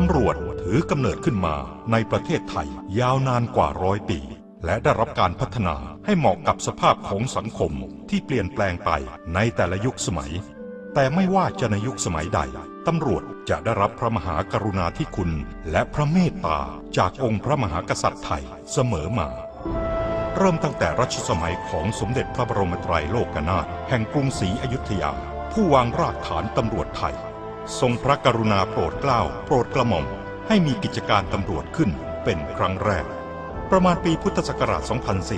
ตำรวจถือกำเนิดขึ้นมาในประเทศไทยยาวนานกว่าร้อยปี และได้รับการพัฒนาให้เหมาะกับสภาพของสังคมที่เปลี่ยนแปลงไปในแต่ละยุคสมัย แต่ไม่ว่าจะในยุคสมัยใดตำรวจจะได้รับพระมหากรุณาธิคุณและพระเมตตาจากองค์พระมหากษัตริย์ไทยเสมอมาเริ่มตั้งแต่รัชสมัยของสมเด็จพระบรมไตรโลกนาถแห่งกรุงศรีอยุธยา ผู้วางรากฐานตำรวจไทย ทรงพระกรุณาโปรดเกล้าโปรดกระหม่อมให้มีกิจการตำรวจขึ้นเป็นครั้งแรก ประมาณปีพุทธศักราช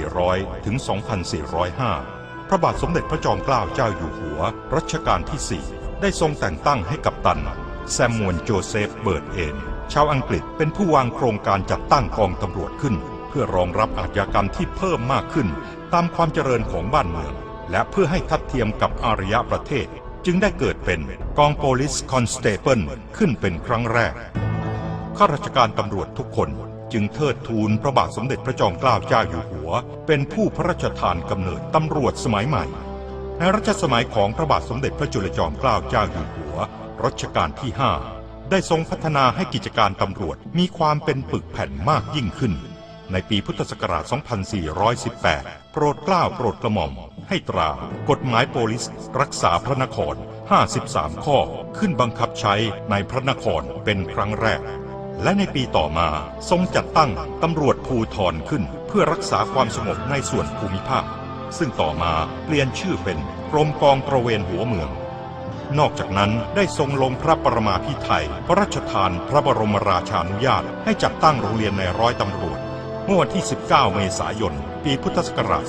2400 ถึง 2405 พระบาทสมเด็จพระจอมเกล้าเจ้าอยู่หัว รัชกาลที่ 4 ได้ทรงแต่งตั้งให้กับตัน แซมมวนโจเซฟเบิร์ดเอนชาวอังกฤษเป็นผู้วางโครงการจัดตั้งกองตำรวจขึ้น เพื่อรองรับอาชญากรรมที่เพิ่มมากขึ้น ตามความเจริญของบ้านเมือง และเพื่อให้ทัดเทียมกับอารยประเทศ จึงได้เกิดเป็นกองโพลิสคอนสเตเปิลขึ้นเป็นครั้งแรก ข้าราชการตำรวจทุกคนจึงเทิดทูนพระบาทสมเด็จพระจอมเกล้าเจ้าอยู่หัว เป็นผู้พระราชทานกำเนิดตำรวจสมัยใหม่ ในรัชสมัยของพระบาทสมเด็จพระจุลจอมเกล้าเจ้าอยู่หัว รัชกาลที่ 5 ได้ทรงพัฒนาให้กิจการตำรวจมีความเป็นปึกแผ่นมากยิ่งขึ้น ในปีพุทธศักราช 2418 โปรดเกล้าโปรดกระหม่อม ให้ตรากฎหมายโปลิส รักษาพระนคร 53 ข้อ ขึ้นบังคับใช้ในพระนครเป็นครั้งแรก และในปีต่อมาทรงจัดตั้งตำรวจภูทรขึ้น เพื่อรักษาความสงบในส่วนภูมิภาค ซึ่งต่อมาเปลี่ยนชื่อเป็นกรมกองตระเวนหัวเมืองนอกจากนั้นได้ทรงลงพระประมาพิไทยพระราชทานพระบรมราชานุญาตให้จัดตั้งโรงเรียนในร้อยตำรวจ เมื่อวันที่ 19 เมษายน ปีพุทธศักราช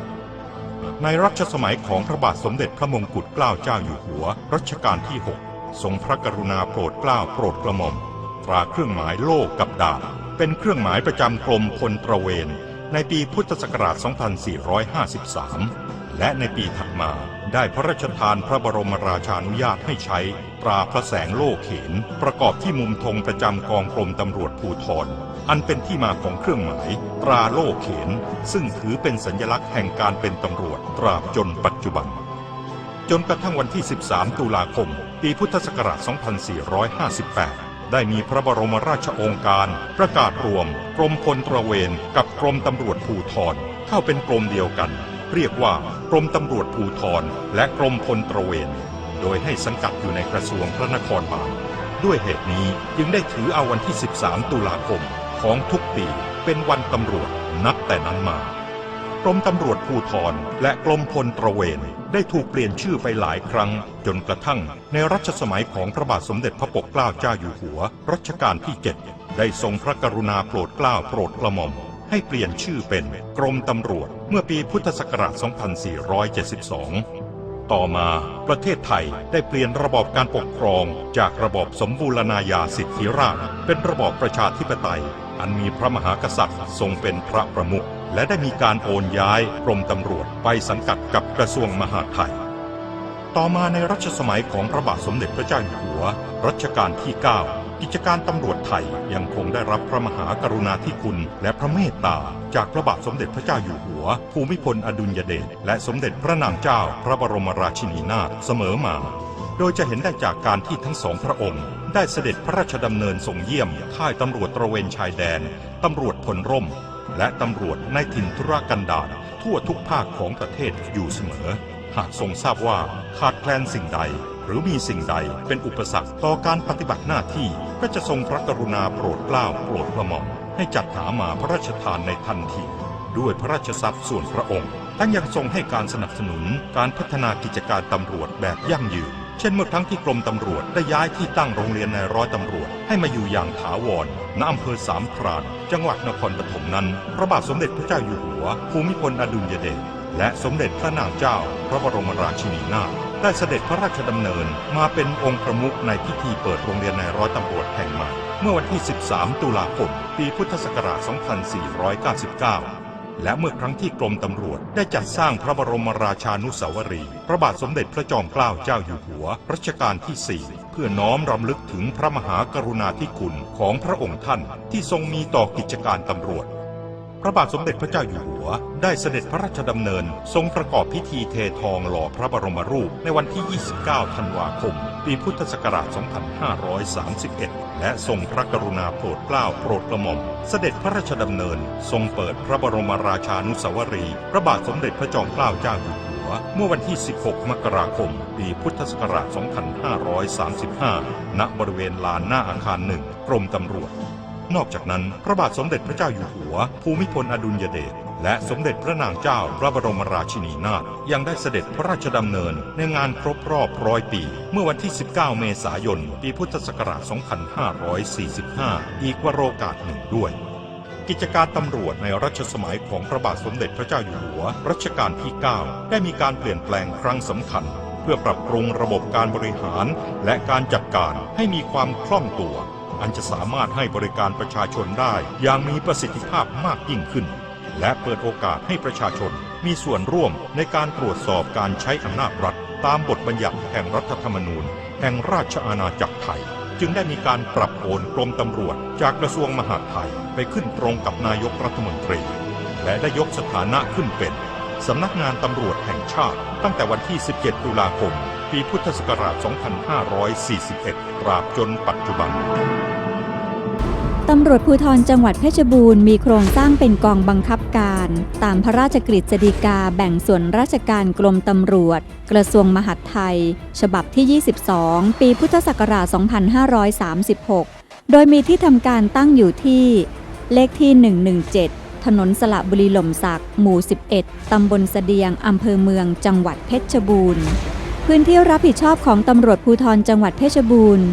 2445 ในรัชสมัยของพระบาทสมเด็จพระมงกุฎเกล้าเจ้าอยู่หัวรัชกาลที่ 6 ทรงพระกรุณาโปรดเกล้าโปรดกระหม่อม ตราเครื่องหมายโล่กับดาบ เป็นเครื่องหมายประจำกรมพลตระเวน ในปีพุทธศักราช 2453 และในปีถัดมาได้พระราชทานพระบรมราชานุญาตให้ใช้ตราพระแสงโล่เขน ประกอบที่มุมธงประจำกองกรมตำรวจภูธร อันเป็นที่มาของเครื่องหมาย ตราโล่เขน ซึ่งถือเป็นสัญลักษณ์แห่งการเป็นตำรวจตราบจนปัจจุบัน จนกระทั่งวันที่ 13 ตุลาคม ปีพุทธศักราช 2458 ได้มีพระบรมราชโองการ ประกาศรวม กรมพลตระเวนกับกรมตำรวจภูธรเข้าเป็นกรมเดียวกัน เรียกว่ากรมตำรวจภูธรและกรมพลตระเวน โดยให้สังกัดอยู่ในกระทรวงพระนครบาลด้วยเหตุนี้จึงได้ถือเอาวันที่ 13 ตุลาคม ของทุกปีเป็นวันตำรวจนับแต่นั้นมากรมตำรวจภูธรและกรมพลตระเวนได้ถูกเปลี่ยนชื่อไปหลายครั้ง จนกระทั่งในรัชสมัยของพระบาทสมเด็จพระปกเกล้าเจ้าอยู่หัว รัชกาลที่ 7 ได้ทรงพระกรุณาโปรดเกล้าโปรดกระหม่อมให้เปลี่ยนชื่อเป็นกรมตำรวจเมื่อปีพุทธศักราช 2472 ต่อมา ประเทศไทยได้เปลี่ยนระบอบการปกครองจากระบอบสมบูรณาญาสิทธิราชเป็นระบอบประชาธิปไตย อันมีพระมหากษัตริย์ทรงเป็นพระประมุขและได้มีการโอนย้ายกรมตำรวจไปสังกัดกับกระทรวงมหาดไทย ต่อมาในรัชสมัยของพระบาทสมเด็จพระเจ้าอยู่หัว รัชกาลที่ 9 กิจการตำรวจไทยยังคงได้รับพระมหากรุณาธิคุณ และพระเมตตา จากพระบาทสมเด็จพระเจ้าอยู่หัว ภูมิพลอดุลยเดชและสมเด็จพระนางเจ้าพระบรมราชินีนาถเสมอมา โดยจะเห็นได้จากการที่ทั้งสองพระองค์ ได้เสด็จพระราชดำเนินทรงเยี่ยมค่ายตำรวจตระเวนชายแดนตำรวจพลร่ม และตำรวจในถิ่นธุรกันดารทั่วทุกภาคของประเทศอยู่เสมอ หากทรงทราบว่าขาดแคลนสิ่งใด รือมีสิ่งใดเป็นอุปสรรคต่อการปฏิบัติหน้าที่ก็จะทรงพระกรุณาโปรดเกล้าโปรดกระหม่อมให้จัดหามาพระราชทานในทันที ด้วยพระราชทรัพย์ส่วนพระองค์ ทั้งยังทรงให้การสนับสนุนการพัฒนากิจการตำรวจแบบยั่งยืน เช่นเมื่อครั้งที่กรมตำรวจได้ย้ายที่ตั้งโรงเรียนในร้อยตำรวจ ให้มาอยู่อย่างถาวรณอำเภอสามพรานจังหวัดนครปฐมนั้น พระบาทสมเด็จพระเจ้าอยู่หัว ภูมิพลอดุลยเดชและสมเด็จพระนางเจ้า พระบรมราชินีนาถ ได้เสด็จพระราชดำเนินมาเป็นองค์ประมุขในพิธีเปิดโรงเรียนในร้อยตำรวจแห่งใหม่ เมื่อวันที่ 13 ตุลาคม ปีพุทธศักราช 2499 และเมื่อครั้งที่กรมตำรวจได้จัดสร้างพระบรมราชานุสาวรี พระบาทสมเด็จพระจอมเกล้าเจ้าอยู่หัวรัชกาลที่ 4 เพื่อน้อมรำลึกถึงพระมหากรุณาธิคุณของพระองค์ท่านที่ทรงมีต่อกิจการตำรวจ พระบาทสมเด็จพระเจ้าอยู่หัว ได้เสด็จพระราชดำเนิน ทรงประกอบพิธีเททองหล่อพระบรมรูปในวันที่ 29 ธันวาคม ปีพุทธศักราช 2531 และทรงพระกรุณาโปรดเกล้าโปรดกระหม่อม เสด็จพระราชดำเนิน ทรงเปิดพระบรมราชานุสาวรีย์พระบาทสมเด็จพระจอมเกล้าเจ้าอยู่หัว เมื่อวันที่ 16 มกราคม ปีพุทธศักราช 2535 ณ บริเวณลานหน้าอาคารหนึ่งกรมตำรวจ นอกจากนั้น พระบาทสมเด็จพระเจ้าอยู่หัว ภูมิพลอดุลยเดชและสมเด็จพระนางเจ้าพระบรมราชินีนาถยังได้เสด็จพระราชดำเนินในงานครบรอบร้อยปี เมื่อวันที่ 19 เมษายน ปีพุทธศักราช 2545 อีกวโรกาสหนึ่งด้วย กิจการตำรวจในรัชสมัยของพระบาทสมเด็จพระเจ้าอยู่หัวรัชกาลที่ 9 ได้มีการเปลี่ยนแปลงครั้งสำคัญ เพื่อปรับปรุงระบบการบริหาร และการจัดการให้มีความคล่องตัว อันจะสามารถให้บริการประชาชนได้อย่างมีประสิทธิภาพมากยิ่งขึ้น และเปิดโอกาสให้ประชาชนมีส่วนร่วมในการตรวจสอบการใช้อำนาจรัฐ ตามบทบัญญัติแห่งรัฐธรรมนูญ แห่งราชอาณาจักรไทย จึงได้มีการปรับโอนกรมตำรวจ จากกระทรวงมหาดไทยไปขึ้นตรงกับนายกรัฐมนตรี และได้ยกสถานะขึ้นเป็นสำนักงานตำรวจแห่งชาติตั้งแต่วันที่ 17 ตุลาคม ปีพุทธศักราช 2541 ตราบจนปัจจุบัน ตำรวจภูธรจังหวัดเพชรบูรณ์มีโครงสร้างเป็นกองบังคับการ ตามพระราชกฤษฎีกาแบ่งส่วนราชการกรมตำรวจ กระทรวงมหาดไทย ฉบับที่ 22 ปีพุทธศักราช 2536 โดยมีที่ทำการตั้งอยู่ที่ เลขที่ 117ถนนสระบุรีหล่มสัก หมู่ 11 ตำบลเสดียง อำเภอเมือง จังหวัดเพชรบูรณ์ พื้นที่รับผิดชอบของตำรวจภูธรจังหวัดเพชรบูรณ์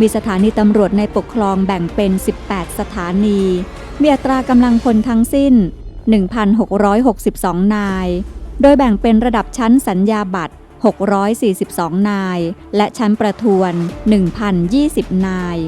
มีสถานีตำรวจในปกครองแบ่งเป็น 18 สถานี มีอัตรากำลังพลทั้งสิ้น 1,662 นาย โดยแบ่งเป็นระดับชั้นสัญญาบัตร 642 นาย และชั้นประทวน 1,020 นาย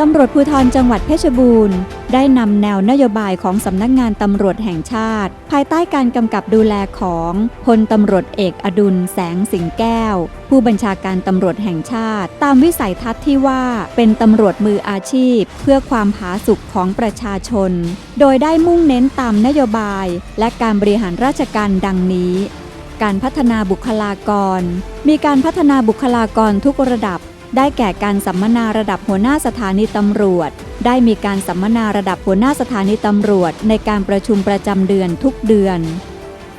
ตำรวจภูธรจังหวัดเพชรบูรณ์ ได้นำแนวนโยบายของสำนักงานตำรวจแห่งชาติ ภายใต้การกำกับดูแลของพลตำรวจเอกอดุลแสงสิงแก้ว ผู้บัญชาการตำรวจแห่งชาติ ตามวิสัยทัศน์ที่ว่าเป็นตำรวจมืออาชีพ เพื่อความผาสุกของประชาชน โดยได้มุ่งเน้นตามนโยบาย และการบริหารราชการดังนี้ การพัฒนาบุคลากร มีการพัฒนาบุคลากรทุกระดับ ได้แก่การสัมมนาระดับหัวหน้าสถานีตำรวจ ได้มีการสัมมนาระดับหัวหน้าสถานีตำรวจ ในการประชุมประจำเดือนทุกเดือน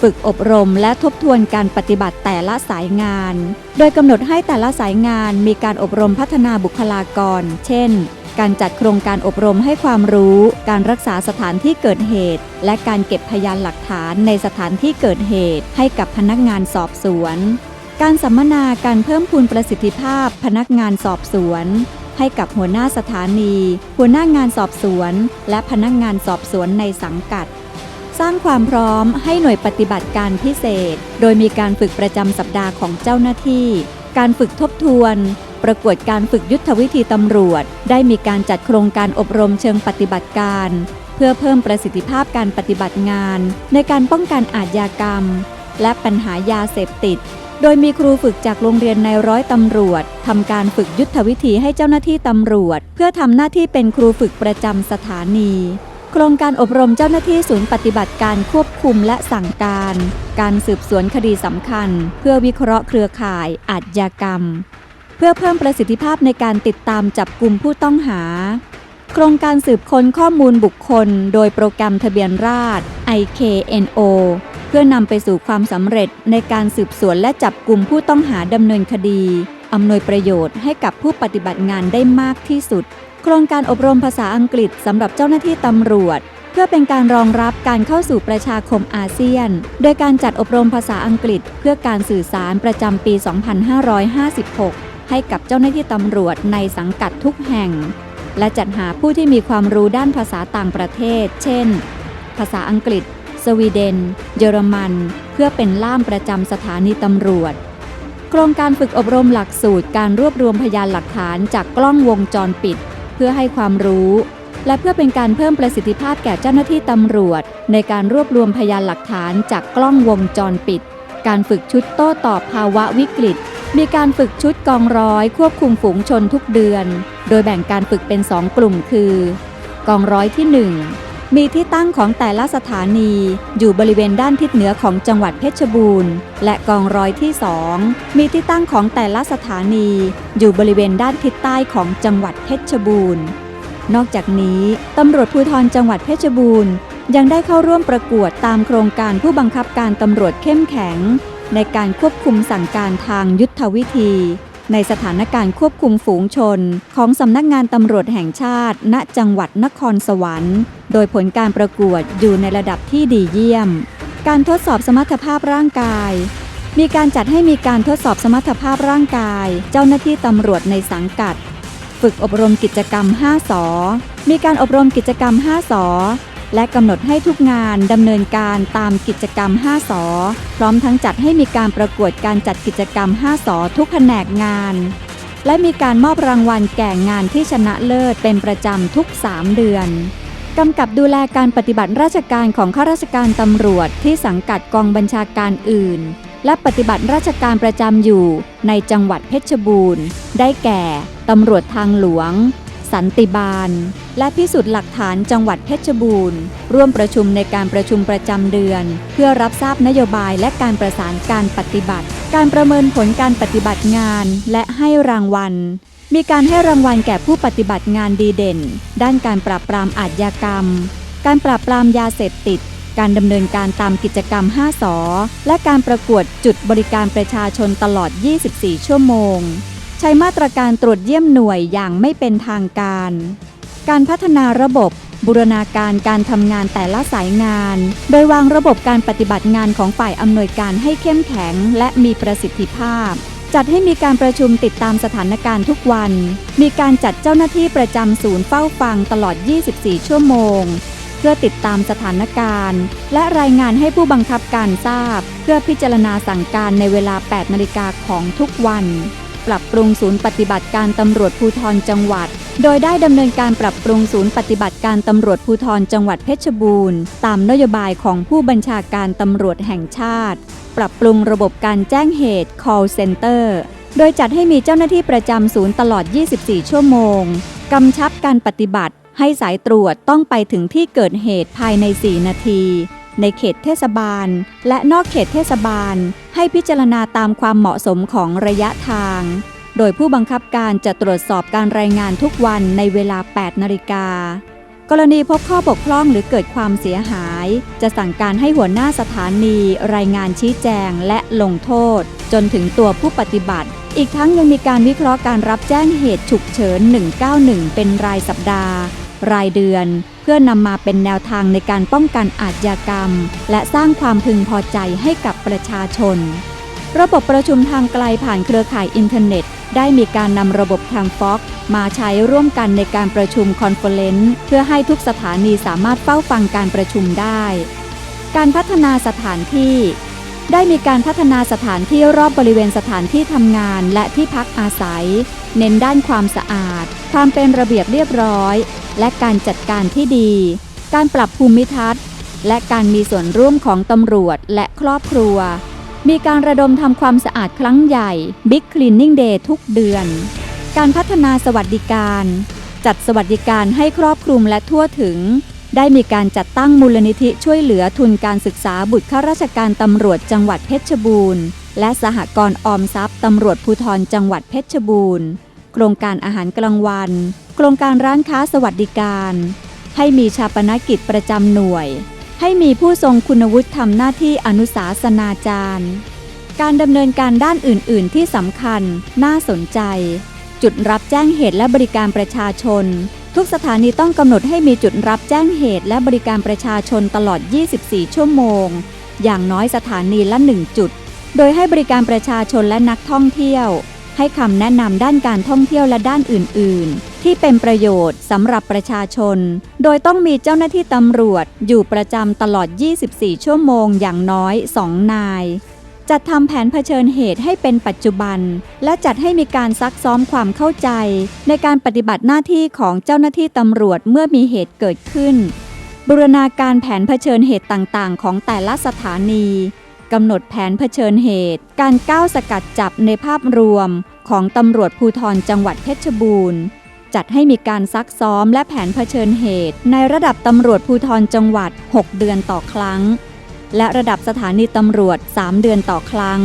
ฝึกอบรมและทบทวนการปฏิบัติแต่ละสายงาน โดยกำหนดให้แต่ละสายงานมีการอบรมพัฒนาบุคลากร เช่น การจัดโครงการอบรมให้ความรู้ การรักษาสถานที่เกิดเหตุ และการเก็บพยานหลักฐานในสถานที่เกิดเหตุให้กับพนักงานสอบสวน การสัมมนาการเพิ่มพูนประสิทธิภาพพนักงานสอบสวน ให้กับหัวหน้าสถานี หัวหน้างานสอบสวน และพนักงานสอบสวนในสังกัด สร้างความพร้อมให้หน่วยปฏิบัติการพิเศษ โดยมีการฝึกประจำสัปดาห์ของเจ้าหน้าที่ การฝึกทบทวน ประกวดการฝึกยุทธวิธีตำรวจ ได้มีการจัดโครงการอบรมเชิงปฏิบัติการ เพื่อเพิ่มประสิทธิภาพการปฏิบัติงาน ในการป้องกันอาชญากรรม และปัญหายาเสพติด โดยมีครูฝึกจากโรงเรียนในร้อยตำรวจทำการฝึกยุทธวิธีให้เจ้าหน้าที่ตำรวจ เพื่อทำหน้าที่เป็นครูฝึกประจำสถานี โครงการอบรมเจ้าหน้าที่ศูนย์ปฏิบัติการควบคุมและสั่งการ การสืบสวนคดีสำคัญ เพื่อวิเคราะห์เครือข่ายอาชญากรรม เพื่อเพิ่มประสิทธิภาพในการติดตามจับกลุ่มผู้ต้องหา โครงการสืบค้นข้อมูลบุคคล โดยโปรแกรมทะเบียนราษฎร IKNO พื่อนำไปสู่ความสำเร็จในการสืบสวนและจับกลุ่มผู้ต้องหาดำเนินคดีอำนวยประโยชน์ให้กับผู้ปฏิบัติงานได้มากที่สุด โครงการอบรมภาษาอังกฤษสำหรับเจ้าหน้าที่ตำรวจ เพื่อเป็นการรองรับการเข้าสู่ประชาคมอาเซียน โดยการจัดอบรมภาษาอังกฤษ เพื่อการสื่อสารประจำปี 2556 ให้กับเจ้าหน้าที่ตำรวจในสังกัดทุกแห่ง และจัดหาผู้ที่มีความรู้ด้านภาษาต่างประเทศ เช่น ภาษาอังกฤษ สวีเดน เยอรมัน เพื่อเป็นล่ามประจำสถานีตำรวจ โครงการฝึกอบรมหลักสูตรการรวบรวมพยานหลักฐานจากกล้องวงจรปิด เพื่อให้ความรู้ และเพื่อเป็นการเพิ่มประสิทธิภาพแก่เจ้าหน้าที่ตำรวจ ในการรวบรวมพยานหลักฐานจากกล้องวงจรปิด การฝึกชุดโต้ตอบภาวะวิกฤต มีการฝึกชุดกองร้อยควบคุมฝูงชนทุกเดือน โดยแบ่งการฝึกเป็น 2 กลุ่มคือ กองร้อยที่ 1 มีที่ตั้งของแต่ละสถานีอยู่บริเวณด้านทิศเหนือของจังหวัดเพชรบูรณ์ และกองร้อยที่2มีที่ตั้งของแต่ละสถานีอยู่บริเวณด้านทิศใต้ของจังหวัดเพชรบูรณ์ นอกจากนี้ตำรวจภูธรจังหวัดเพชรบูรณ์ ยังได้เข้าร่วมประกวดตามโครงการผู้บังคับการตำรวจเข้มแข็ง ในการควบคุมสั่งการทางยุทธวิธี ในสถานการณ์ควบคุมฝูงชน ของสำนักงานตำรวจแห่งชาติ ณ จังหวัดนครสวรรค์ โดยผลการประกวดอยู่ในระดับที่ดีเยี่ยม การทดสอบสมรรถภาพร่างกาย มีการจัดให้มีการทดสอบสมรรถภาพร่างกาย เจ้าหน้าที่ตำรวจในสังกัด ฝึกอบรมกิจกรรม 5สอมีการอบรมกิจกรรม 5สอ และกำหนดให้ทุกงานดำเนินการตามกิจกรรม 5 สอ พร้อมทั้งจัดให้มีการประกวดการจัดกิจกรรม 5 สอทุกแผนกงาน และมีการมอบรางวัลแก่งานที่ชนะเลิศเป็นประจำทุก 3 เดือนกำกับดูแลการปฏิบัติราชการของข้าราชการตำรวจที่สังกัดกองบัญชาการอื่น และปฏิบัติราชการประจำอยู่ในจังหวัดเพชรบูรณ์ ได้แก่ตำรวจทางหลวง สันติบาล และพิสูจน์หลักฐานจังหวัดเพชรบูรณ์ ร่วมประชุมในการประชุมประจำเดือน เพื่อรับทราบนโยบายและการประสานการปฏิบัติ การประเมินผลการปฏิบัติงานและให้รางวัล มีการให้รางวัลแก่ผู้ปฏิบัติงานดีเด่น ด้านการปราบปรามอาชญากรรม การปราบปรามยาเสพติดการดำเนินการตามกิจกรรม 5สอและการประกวดจุดบริการประชาชนตลอด 24 ชั่วโมง ช้มาตรการตรวจเยี่ยมหน่วยอย่างไม่เป็นทางการ การพัฒนาระบบ บูรณาการการทำงานแต่ละสายงาน โดยวางระบบการปฏิบัติงานของฝ่ายอำนวยการให้เข้มแข็งและมีประสิทธิภาพ จัดให้มีการประชุมติดตามสถานการณ์ทุกวัน มีการจัดเจ้าหน้าที่ประจำศูนย์เฝ้าฟังตลอด 24 ชั่วโมงเพื่อติดตามสถานการณ์ และรายงานให้ผู้บังคับการทราบ เพื่อพิจารณาสั่งการในเวลา 8 นาฬิกาของทุกวัน ปรับปรุงศูนย์ปฏิบัติการตำรวจภูธรจังหวัด โดยได้ดำเนินการปรับปรุงศูนย์ปฏิบัติการตำรวจภูธรจังหวัดเพชรบูรณ์ ตามนโยบายของผู้บัญชาการตำรวจแห่งชาติ ปรับปรุงระบบการแจ้งเหตุ call center โดยจัดให้มีเจ้าหน้าที่ประจำศูนย์ตลอด 24 ชั่วโมง กำชับการปฏิบัติให้สายตรวจต้องไปถึงที่เกิดเหตุภายใน 4 นาที ในเขตเทศบาล และนอกเขตเทศบาล ให้พิจารณาตามความเหมาะสมของระยะทาง โดยผู้บังคับการจะตรวจสอบการรายงานทุกวันในเวลา 8 นาฬิกากรณีพบข้อบกพร่องหรือเกิดความเสียหาย จะสั่งการให้หัวหน้าสถานี รายงานชี้แจงและลงโทษ จนถึงตัวผู้ปฏิบัติ อีกทั้งยังมีการวิเคราะห์การรับแจ้งเหตุฉุกเฉิน 191 เป็นรายสัปดาห์ รายเดือน เพื่อนำมาเป็นแนวทางในการป้องกันอาชญากรรม และสร้างความพึงพอใจให้กับประชาชน ระบบประชุมทางไกลผ่านเครือข่ายอินเทอร์เน็ต ได้มีการนำระบบทางฟ็อกมาใช้ร่วมกันในการประชุมคอนเฟลเลนซ์เพื่อให้ทุกสถานีสามารถเฝ้าฟังการประชุมได้ การพัฒนาสถานที่ ได้มีการพัฒนาสถานที่รอบบริเวณสถานที่ทำงานและที่พักอาศัย เน้นด้านความสะอาด ความเป็นระเบียบเรียบร้อย และการจัดการที่ดี การปรับภูมิทัศน์ และการมีส่วนร่วมของตำรวจและครอบครัว มีการระดมทำความสะอาดครั้งใหญ่ Big Cleaning Day ทุกเดือน การพัฒนาสวัสดิการ จัดสวัสดิการให้ครอบคลุมและทั่วถึง ได้มีการจัดตั้งมูลนิธิช่วยเหลือทุนการศึกษาบุตรข้าราชการตำรวจจังหวัดเพชรบูรณ์ และสหกรณ์ออมทรัพย์ตำรวจภูธรจังหวัดเพชรบูรณ์ โครงการอาหารกลางวัน โครงการร้านค้าสวัสดิการ ให้มีชาปนกิจประจำหน่วย ให้มีผู้ทรงคุณวุฒิทำหน้าที่อนุสาสนาจารย์ การดำเนินการด้านอื่น ๆ ที่สำคัญ น่าสนใจ จุดรับแจ้งเหตุและบริการประชาชน ทุกสถานีต้องกำหนดให้มีจุดรับแจ้งเหตุและบริการประชาชนตลอด 24 ชั่วโมง อย่างน้อยสถานีละ 1 จุด โดยให้บริการประชาชนและนักท่องเที่ยว ให้คำแนะนำด้านการท่องเที่ยวและด้านอื่น ๆ ที่เป็นประโยชน์สำหรับประชาชน โดยต้องมีเจ้าหน้าที่ตำรวจอยู่ประจำตลอด 24 ชั่วโมงอย่างน้อย 2 นาย จัดทำแผนเผชิญเหตุให้เป็นปัจจุบัน และจัดให้มีการซักซ้อมความเข้าใจ ในการปฏิบัติหน้าที่ของเจ้าหน้าที่ตำรวจเมื่อมีเหตุเกิดขึ้น บูรณาการแผนเผชิญเหตุต่างๆ ของแต่ละสถานีกำหนดแผนเผชิญเหตุ การก้าวสกัดจับในภาพรวม ของตำรวจภูธรจังหวัดเพชรบูรณ์ จัดให้มีการซักซ้อมและแผนเผชิญเหตุ ในระดับตำรวจภูธรจังหวัด 6 เดือนต่อครั้ง และระดับสถานีตำรวจ 3 เดือนต่อครั้ง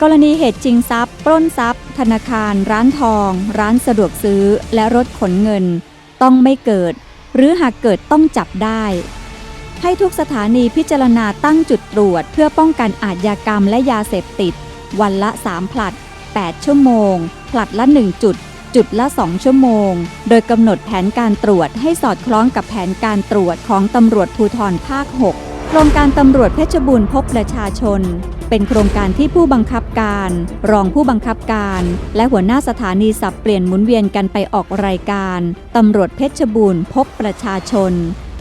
กรณีเหตุชิงทรัพย์ ปล้นทรัพย์ ธนาคาร ร้านทอง ร้านสะดวกซื้อ และรถขนเงิน ต้องไม่เกิด หรือหากเกิดต้องจับได้ ให้ทุกสถานีพิจารณาตั้งจุดตรวจ เพื่อป้องกันอาชญากรรมและยาเสพติด วันละ 3 ผลัด 8 ชั่วโมง ผลัดละ 1 จุดจุดละ 2 ชั่วโมง โดยกำหนดแผนการตรวจให้สอดคล้องกับแผนการตรวจของตำรวจภูธรภาค 6 โครงการตำรวจเพชรบูรณ์พบประชาชน เป็นโครงการที่ผู้บังคับการ รองผู้บังคับการ และหัวหน้าสถานีสับเปลี่ยนหมุนเวียนกันไปออกรายการตำรวจเพชรบูรณ์พบประชาชน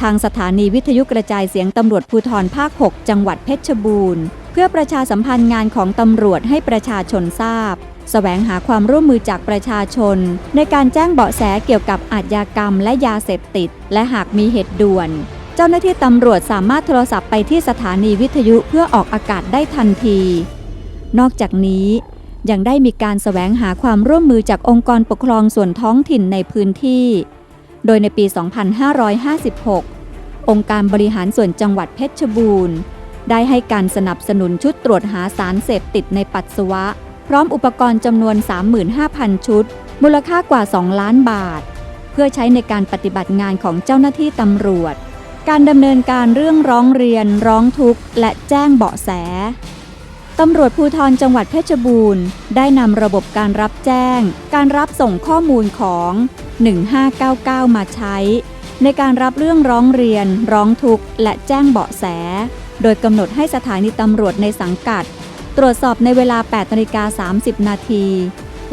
ทางสถานีวิทยุกระจายเสียงตำรวจภูธรภาค 6 จังหวัดเพชรบูรณ์ เพื่อประชาสัมพันธ์งานของตำรวจให้ประชาชนทราบแสวงหาความร่วมมือจากประชาชน ในการแจ้งเบาะแสเกี่ยวกับอาชญากรรมและยาเสพติด และหากมีเหตุด่วน จ้าหน้าที่ตำรวจสามารถโทรศัพท์ไปที่สถานีวิทยุเพื่อออกอากาศได้ทันที นอกจากนี้ยังได้มีการแสวงหาความร่วมมือจากองค์กรปกครองส่วนท้องถิ่นในพื้นที่ โดยในปี 2556 องค์การบริหารส่วนจังหวัดเพชรบูรณ์ ได้ให้การสนับสนุนชุดตรวจหาสารเสพติดในปัสสาวะ พร้อมอุปกรณ์จำนวน 35,000 ชุด มูลค่ากว่า 2 ล้านบาท เพื่อใช้ในการปฏิบัติงานของเจ้าหน้าที่ตำรวจ การดำเนินการเรื่องร้องเรียนร้องทุกข์และแจ้งเบาะแส ตำรวจภูธรจังหวัดเพชรบูรณ์ ได้นำระบบการรับแจ้ง การรับส่งข้อมูลของ 1599 มาใช้ ในการรับเรื่องร้องเรียน ร้องทุกข์ และแจ้งเบาะแส โดยกำหนดให้สถานีตำรวจในสังกัด ตรวจสอบในเวลา8นาฬิกา30 นาที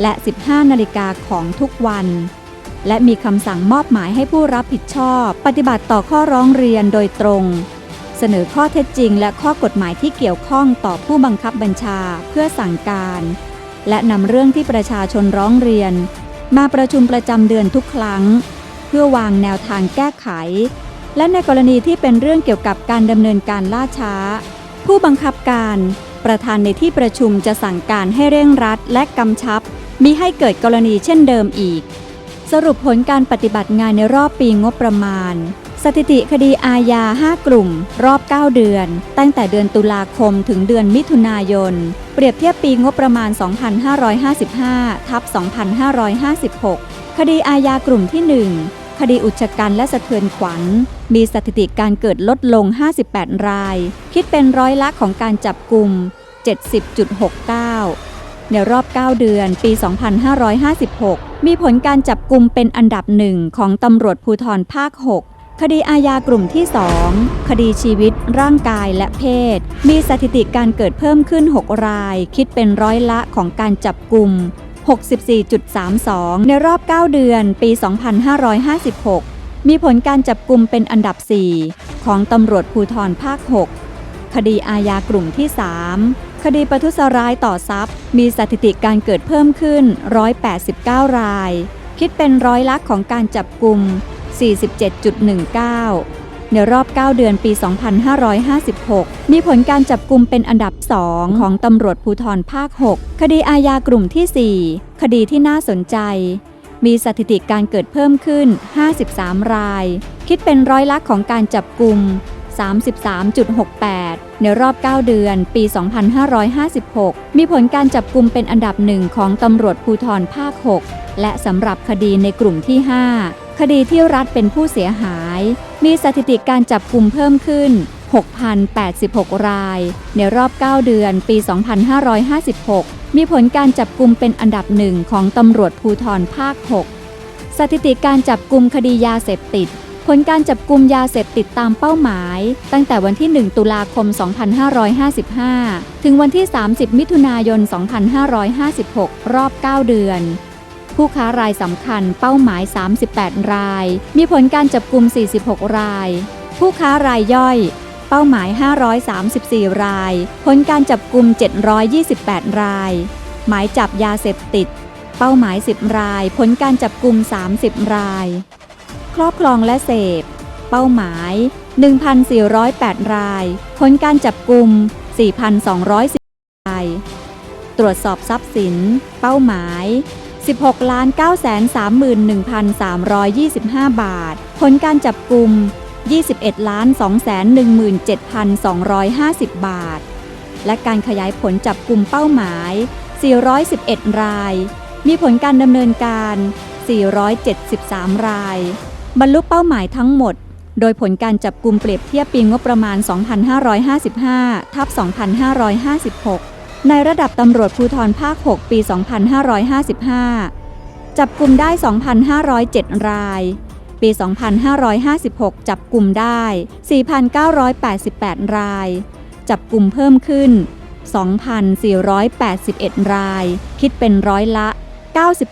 และ 15 นาฬิกาของทุกวัน และมีคำสั่งมอบหมายให้ผู้รับผิดชอบ ปฏิบัติต่อข้อร้องเรียนโดยตรง เสนอข้อเท็จจริง และข้อกฎหมายที่เกี่ยวข้องต่อผู้บังคับบัญชาเพื่อสั่งการ และนำเรื่องที่ประชาชนร้องเรียน มาประชุมประจำเดือนทุกครั้ง เพื่อวางแนวทางแก้ไข และในกรณีที่เป็นเรื่องเกี่ยวกับการดำเนินการล่าช้า ผู้บังคับการ ประธานในที่ประชุมจะสั่งการให้เร่งรัดและกำชับมิให้เกิดกรณีเช่นเดิมอีก สรุปผลการปฏิบัติงานในรอบปีงบประมาณ สถิติคดีอาญา 5 กลุ่ม รอบ 9 เดือน ตั้งแต่เดือนตุลาคมถึงเดือนมิถุนายน เปรียบเทียบปีงบประมาณ 2555 ทับ 2556 คดีอาญากลุ่มที่ 1 คดีอุกชกันและสะเทือนขวัญ มีสถิติการเกิดลดลง 58 ราย คิดเป็นร้อยละของการจับกลุ่ม70.69 ในรอบ 9 เดือนปี 2556 มีผลการจับกลุ่มเป็นอันดับหนึ่งของตำรวจภูธรภาค 6 คดีอาญากลุ่มที่ 2 คดีชีวิต ร่างกายและเพศ มีสถิติการเกิดเพิ่มขึ้น 6 ราย คิดเป็นร้อยละของการจับกลุ่ม 64.32 ในรอบ 9 เดือนปี 2556 มีผลการจับกลุ่มเป็นอันดับ 4 ของตำรวจภูธรภาค 6 คดีอาญากลุ่มที่ 3 คดีประทุษร้ายต่อทรัพย์ มีสถิติการเกิดเพิ่มขึ้น 189 ราย คิดเป็นร้อยละของการจับกลุ่ม 47.19 ในรอบ 9 เดือนปี 2556 มีผลการจับกลุ่มเป็นอันดับ 2 ของตำรวจภูธรภาค 6 คดีอาญากลุ่มที่ 4 คดีที่น่าสนใจ มีสถิติการเกิดเพิ่มขึ้น 53 ราย คิดเป็นร้อยละของการจับกลุ่ม 33.68 ในรอบ 9 เดือน ปี 2556 มีผลการจับกลุ่มเป็นอันดับหนึ่งของตำรวจภูธรภาค 6 และสำหรับคดีในกลุ่มที่ 5 คดีที่รัฐเป็นผู้เสียหาย มีสถิติการจับกลุ่มเพิ่มขึ้น 6,086 ราย ในรอบ 9 เดือน ปี 2556 มีผลการจับกลุ่มเป็นอันดับหนึ่งของตำรวจภูธรภาค 6 สถิติการจับกลุ่มคดียาเสพติด ผลการจับกลุ่มยาเสพติดตามเป้าหมาย ตั้งแต่วันที่ 1 ตุลาคม 2555 ถึงวันที่ 30 มิถุนายน 2556 รอบ 9 เดือน ผู้ค้ารายสำคัญเป้าหมาย 38 ราย มีผลการจับกลุ่ม 46 ราย ผู้ค้ารายย่อย เป้าหมาย 534 ราย ผลการจับกลุ่ม 728 ราย หมายจับยาเสพติด เป้าหมาย 10 ราย ผลการจับกลุ่ม 30 ราย รอบครองและเสพ เป้าหมาย 1,408 ราย ผลการจับกลุ่ม 4,210 ราย ตรวจสอบทรัพย์สิน เป้าหมาย 16 ล้าน931,325 บาท ผลการจับกลุ่ม 21 ล้าน217,250 บาท และการขยายผลจับกลุ่มเป้าหมาย 411 ราย มีผลการดำเนินการ 473 ราย บรรลุเป้าหมายทั้งหมด โดยผลการจับกลุ่มเปรียบเทียบปีงบประมาณ 2555 ทับ 2556 ในระดับตำรวจภูธรภาค 6 ปี 2555 จับกลุ่มได้ 2,507 ราย ปี 2556 จับกลุ่มได้ 4,988 ราย จับกลุ่มเพิ่มขึ้น 2,481 ราย คิดเป็นร้อยละ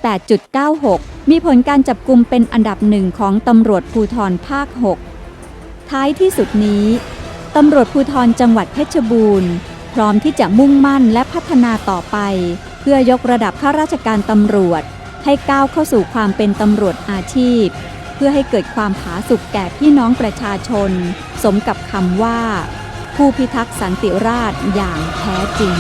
98.96 มีผลการจับกลุ่มเป็นอันดับหนึ่งของตำรวจภูธรภาค 6 ท้ายที่สุดนี้ตำรวจภูธรจังหวัดเพชรบูรณ์ พร้อมที่จะมุ่งมั่นและพัฒนาต่อไป เพื่อยกระดับข้าราชการตำรวจ ให้ก้าวเข้าสู่ความเป็นตำรวจอาชีพ เพื่อให้เกิดความผาสุกแก่พี่น้องประชาชน สมกับคำว่า ผู้พิทักษ์สันติราษฎร์อย่างแท้จริง